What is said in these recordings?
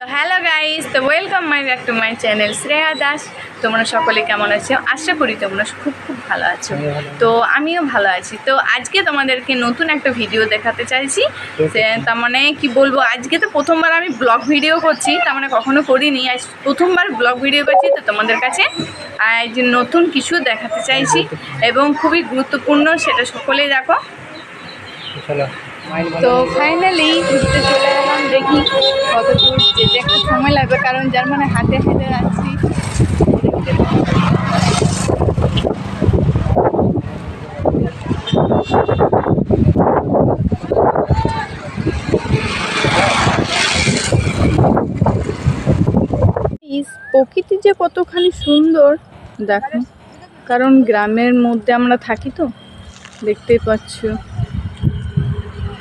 Hello guys তো welcome my back to my channel Shreya Das. তোমরা সকলে কেমন আছো? আশা করি তোমরা খুব খুব ভালো আছো। তো আমিও ভালো আছি। তো আজকে তোমাদেরকে নতুন একটা ভিডিও দেখাতে চাইছি। তার মানে কি বলব আজকে তো প্রথমবার আমি ব্লগ ভিডিও করছি তার মানে কখনো করিনি। আজ প্রথমবার ব্লগ ভিডিও করছি তো তোমাদের কাছে আজ নতুন কিছু দেখাতে চাইছি। এবং খুবই গুরুত্বপূর্ণ সেটা সকলেই দেখো। তো ফাইনালি ঘুরতে চলে এলাম, দেখি কত দূর যেতে একটু সময় লাগবে, কারণ যার মানে হাতে হেঁটে যাচ্ছি প্রকৃতি যে কতখানি সুন্দর, দেখো। কারণ গ্রামের মধ্যে আমরা থাকি তো, দেখতেই পাচ্ছ।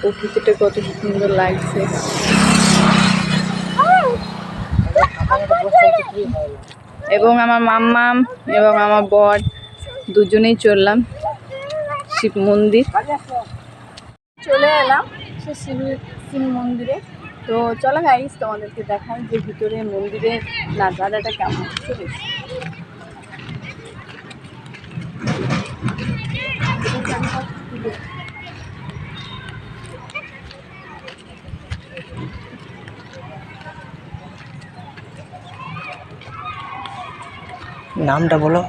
প্রকৃতিটা কত সুন্দর লাগছে। এবং আমার মাম্মাম এবং আমার বর দুজনেই চললাম শিব মন্দির। চলে এলাম সে শিব শিব মন্দিরে। তো চলো গাইস তোমাদেরকে দেখাই যে ভিতরে মন্দিরের নাজারাটা কেমন চলে নামটা বলো।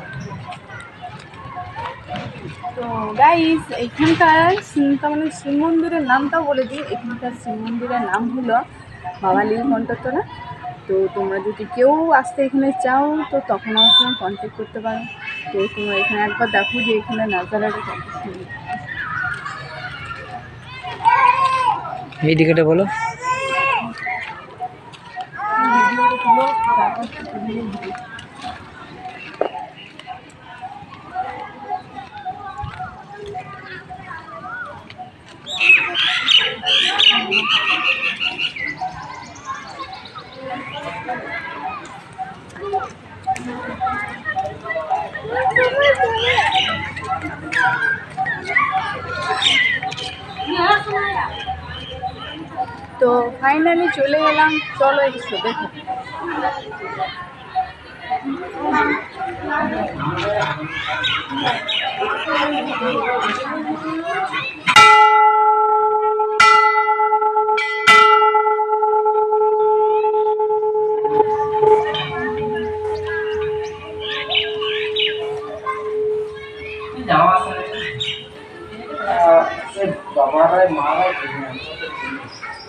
তো গাইস এখানকার তার মানে শিব মন্দিরের নামটাও বলে দিই। এখানকার শিব মন্দিরের নাম হলো বাবা নীলকণ্ঠতলা তো তোমরা যদি কেউ আসতে এখানে চাও তো তখন আমার সঙ্গে কন্ট্যাক্ট করতে পারো। তো তোমরা এখানে একবার দেখো যে এখানে নাজারাটা এই দিকেটা বলো। তারপর তো ফাইনালি চলে এলাম চলো একটু দেখো।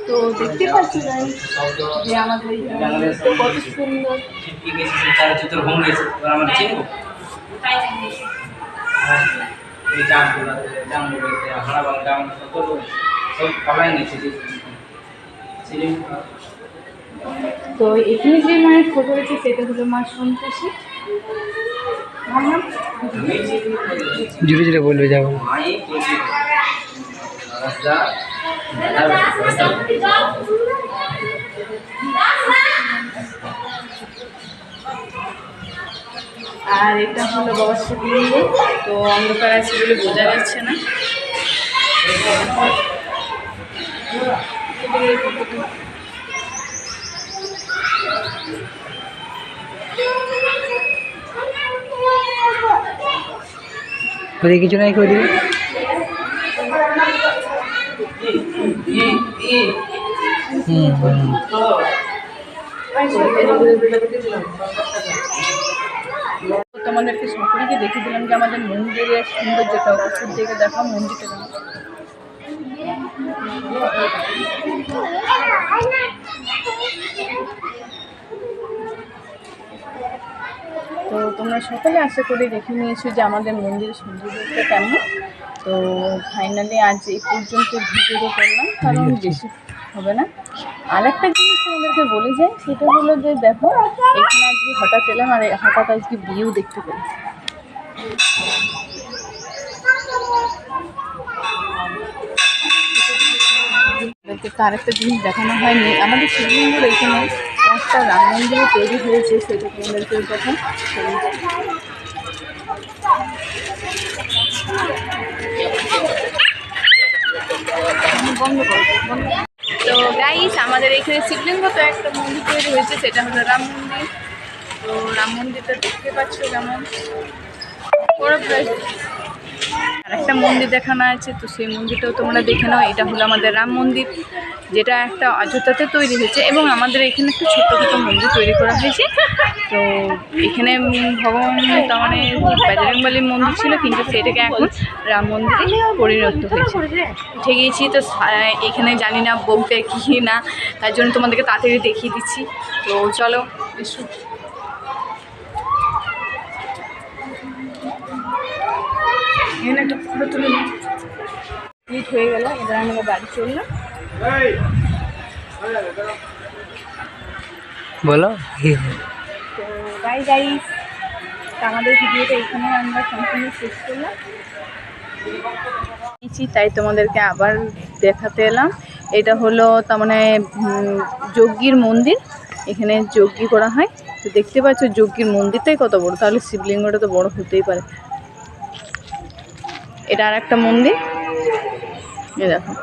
তো দেখতে পাচ্ছি যে আমাদের কত সুন্দর। তো এখানে যে মায়ের ফটো রয়েছে সেটা হলো মা সন্তোষী আমার জুড়ে জুড়ে বলবে যাব আর এটা হলো শিবলিঙ্গ। তো অন্ধকার আছে বলে বোঝা যাচ্ছে না। ওদিকে কিছু নাই ওদিকে হুম তোমাদেরকে সকলকে দেখে দিলাম যে আমাদের মন্দিরের সৌন্দর্যটা উপর দিকে দেখা মন্দিরটা তো তোমরা সকলে আশা করি দেখে নিয়েছো যে আমাদের মন্দিরের সৌন্দর্যটা কেমন। তো ফাইনালি আজ এই পর্যন্ত ভিডিওটা করলাম কারণ বেশি হবে না। আর একটা জিনিস তোমাদেরকে বলে যাই, সেটা হলো যে দেখো, এখানে আজকে হঠাৎ এলাম আর হঠাৎ আজকে বিয়েও দেখতে পেলাম। আপনাদেরকে তো আরেকটা জিনিস দেখানো হয়নি। আমাদের শিবলিঙ্গের এখানে একটা রাম মন্দির তৈরি হয়েছে, সেটা তোমাদেরকে তখন বন্ধ করো বন্ধ করো। তো গাইস আমাদের এখানে শিবলিঙ্গ তো একটা মন্দির তৈরি হয়েছে, সেটা হলো রাম মন্দির। তো রাম মন্দিরটা দেখতে পাচ্ছ যেমন আর একটা মন্দির দেখানো আছে, তো সেই মন্দিরটাও তোমরা দেখে নাও। এটা হলো আমাদের রাম মন্দির, যেটা একটা অযোধ্যাতে তৈরি হয়েছে এবং আমাদের এখানে একটা ছোট্ট ছোটো মন্দির তৈরি করা হয়েছে। তো এখানে ভগবান তার মানে মন্দির ছিল, কিন্তু সেটাকে এখন রাম মন্দিরে পরিণত হয়েছে। উঠে গিয়েছি, তো এখানে জানি না বলতে কি না, তার জন্য তোমাদেরকে তাড়াতাড়ি দেখিয়ে দিচ্ছি। তো চলো এখানে একটা ফটো তুলে। কমপ্লিট হয়ে গেল এবার আমরা বাড়ি চললাম। বলো তো বাই গাইস আমাদের ভিডিওটা এখানে আমরা সম্পূর্ণ শেষ করলাম। তাই তোমাদেরকে আবার দেখাতে এলাম। এটা হলো তার মানে যজ্ঞীর মন্দির। এখানে যজ্ঞি করা হয়। তো দেখতে পাচ্ছ যজ্ঞীর মন্দিরটাই কত বড়। তাহলে শিবলিঙ্গটা তো বড় হতেই পারে। এটা আর একটা মন্দির। এ দেখো।